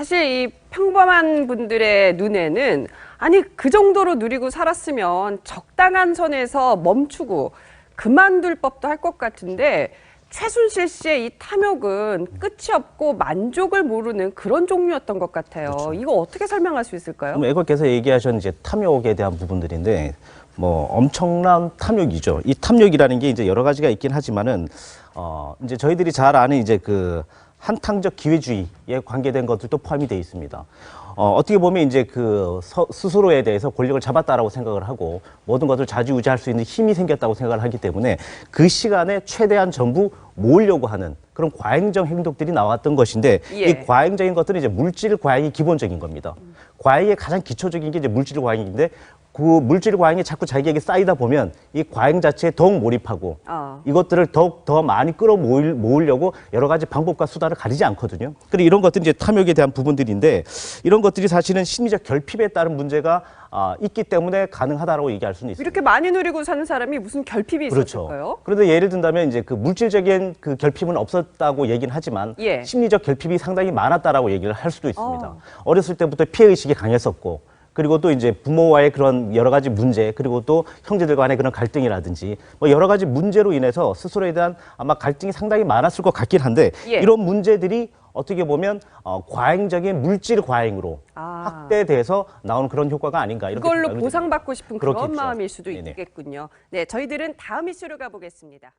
사실 이 평범한 분들의 눈에는 아니 그 정도로 누리고 살았으면 적당한 선에서 멈추고 그만둘 법도 할 것 같은데 최순실 씨의 이 탐욕은 끝이 없고 만족을 모르는 그런 종류였던 것 같아요. 이거 어떻게 설명할 수 있을까요? 그럼 애거께서 얘기하신 이제 탐욕에 대한 부분들인데 뭐 엄청난 탐욕이죠. 이 탐욕이라는 게 이제 여러 가지가 있긴 하지만은 어 이제 저희들이 잘 아는 이제 그 한탕적 기회주의에 관계된 것들도 포함이 되어 있습니다. 어, 어떻게 보면 이제 그 서- 스스로에 대해서 권력을 잡았다라고 생각을 하고 모든 것을 좌지우지할 수 있는 힘이 생겼다고 생각을 하기 때문에 그 시간에 최대한 전부 모으려고 하는 그런 과잉적 행동들이 나왔던 것인데 예. 이 과잉적인 것들은 이제 물질 과잉이 기본적인 겁니다. 과잉의 가장 기초적인 게 이제 물질 과잉인데 그 물질 과잉이 자꾸 자기에게 쌓이다 보면 이 과잉 자체에 더욱 몰입하고 아. 이것들을 더욱 더 많이 끌어모을 모으려고 여러 가지 방법과 수단을 가리지 않거든요. 그리고 이런 것들이 이제 탐욕에 대한 부분들인데 이런 것들이 사실은 심리적 결핍에 따른 문제가 아, 있기 때문에 가능하다라고 얘기할 수는 있습니다. 이렇게 많이 누리고 사는 사람이 무슨 결핍이 있었을까요? 그렇죠. 그런데 예를 든다면 이제 그 물질적인 그 결핍은 없었다고 얘기는 하지만 예. 심리적 결핍이 상당히 많았다라고 얘기를 할 수도 있습니다. 어. 어렸을 때부터 피해 의식이 강했었고 그리고 또 이제 부모와의 그런 여러 가지 문제 그리고 또 형제들 간의 그런 갈등이라든지 뭐 여러 가지 문제로 인해서 스스로에 대한 아마 갈등이 상당히 많았을 것 같긴 한데 예. 이런 문제들이 어떻게 보면 어, 과잉적인 물질 과잉으로 아. 확대돼서 나오는 그런 효과가 아닌가 이렇게 듭니다. 보상받고 싶은 그런 그렇겠죠. 마음일 수도 네네. 있겠군요. 네, 저희들은 다음 이슈로 가보겠습니다.